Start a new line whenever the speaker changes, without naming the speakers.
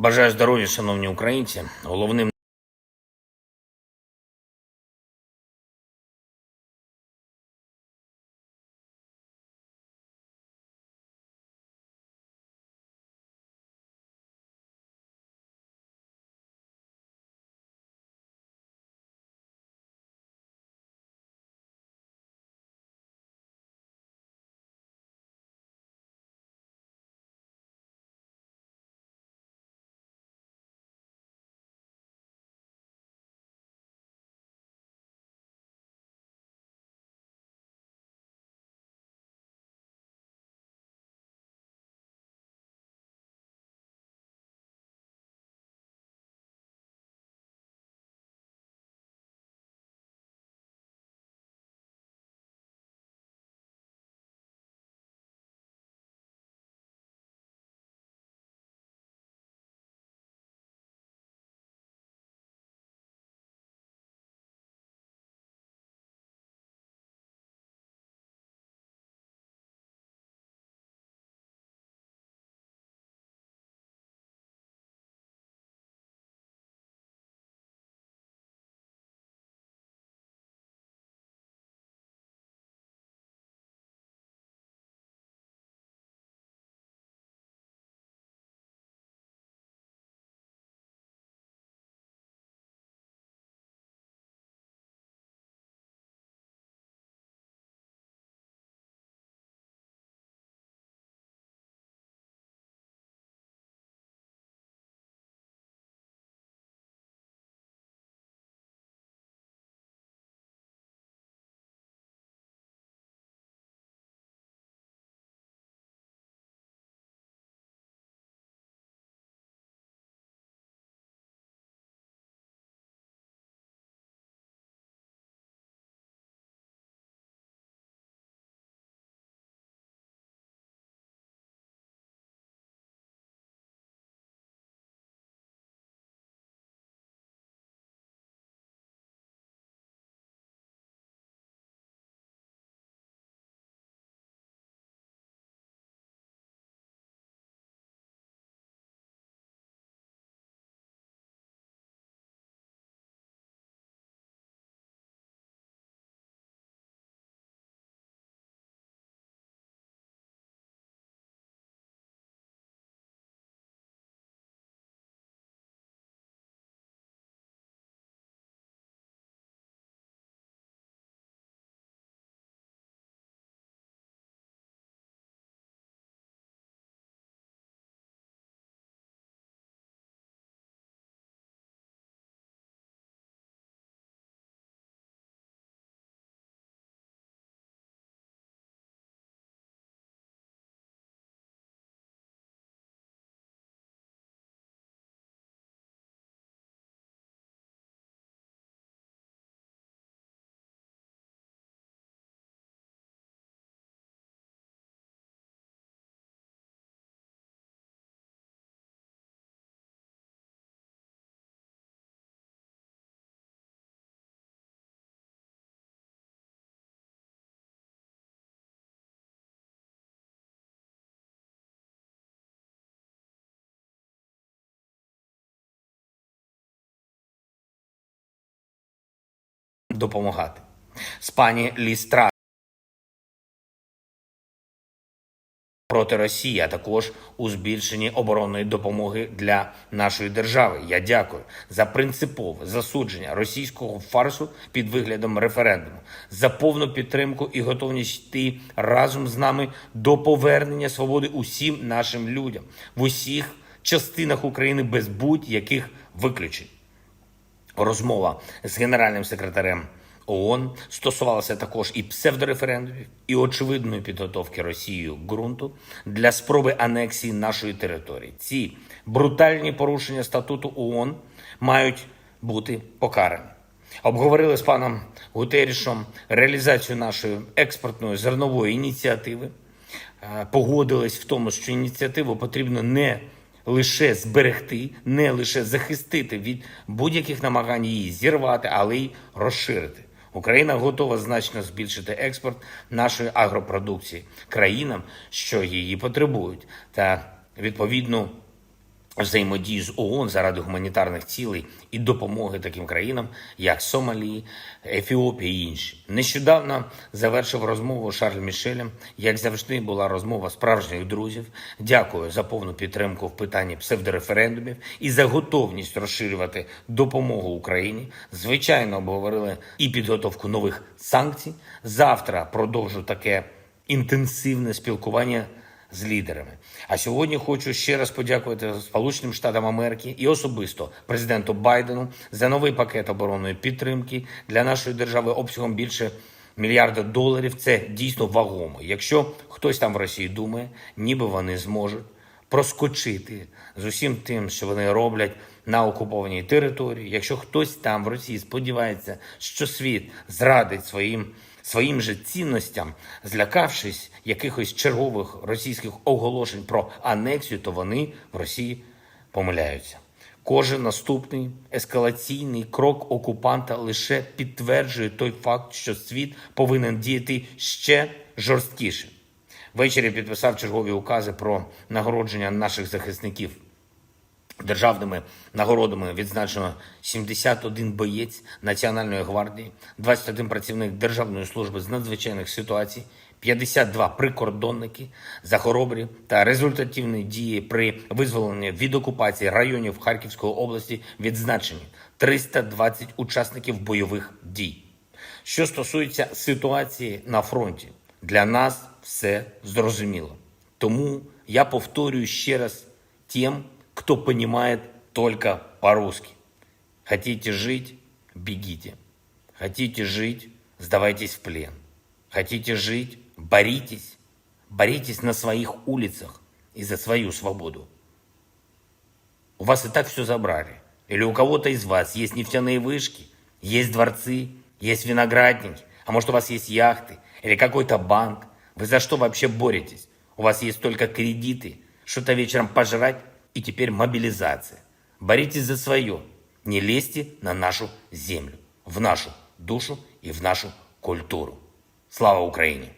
Бажаю здоров'я, шановні українці. Головним допомагати. З пані Лістра проти Росії, а також у збільшенні оборонної допомоги для нашої держави. Я дякую за принципове засудження російського фарсу під виглядом референдуму, за повну підтримку і готовність йти разом з нами до повернення свободи усім нашим людям в усіх частинах України без будь-яких виключень. Розмова з генеральним секретарем ООН стосувалася також і псевдореферендумів, і очевидної підготовки Росією ґрунту для спроби анексії нашої території. Ці брутальні порушення статуту ООН мають бути покарані. Обговорили з паном Гутерішем реалізацію нашої експортної зернової ініціативи. Е, Погодились в тому, що ініціативу потрібно не лише зберегти, не лише захистити від будь-яких намагань її зірвати, але й розширити. Україна готова значно збільшити експорт нашої агропродукції країнам, що її потребують, та відповідну взаємодії з ООН заради гуманітарних цілей і допомоги таким країнам, як Сомалі, Ефіопія і інші. Нещодавно завершив розмову Шарль Мішелем. Як завжди, була розмова справжніх друзів. Дякую за повну підтримку в питанні псевдореферендумів і за готовність розширювати допомогу Україні. Звичайно, обговорили і підготовку нових санкцій. Завтра продовжу таке інтенсивне спілкування з лідерами. А сьогодні хочу ще раз подякувати Сполученим Штатам Америки і особисто президенту Байдену за новий пакет оборонної підтримки для нашої держави обсягом більше мільярда доларів. Це дійсно вагомо. Якщо хтось там в Росії думає, ніби вони зможуть проскочити з усім тим, що вони роблять на окупованій території. Якщо хтось там в Росії сподівається, що світ зрадить своїм своїм же цінностям, злякавшись якихось чергових російських оголошень про анексію, то вони в Росії помиляються. Кожен наступний ескалаційний крок окупанта лише підтверджує той факт, що світ повинен діяти ще жорсткіше. Ввечері підписав чергові укази про нагородження наших захисників. Державними нагородами відзначено 71 боєць Національної гвардії, 21 працівник Державної служби з надзвичайних ситуацій, 52 прикордонники за хоробрі та результативні дії при визволенні від окупації районів Харківської області відзначені 320 учасників бойових дій. Що стосується ситуації на фронті, для нас все зрозуміло. Тому я повторюю ще раз тим, кто понимает только по-русски. Хотите жить – бегите. Хотите жить – сдавайтесь в плен. Хотите жить – боритесь. Боритесь на своих улицах и за свою свободу. У вас и так все забрали. Или у кого-то из вас есть нефтяные вышки, есть дворцы, есть виноградники, а может у вас есть яхты или какой-то банк. Вы за что вообще боретесь? У вас есть только кредиты, что-то вечером пожрать и теперь мобилизация. Боритесь за свое. Не лезьте на нашу землю, в нашу душу и в нашу культуру. Слава Украине!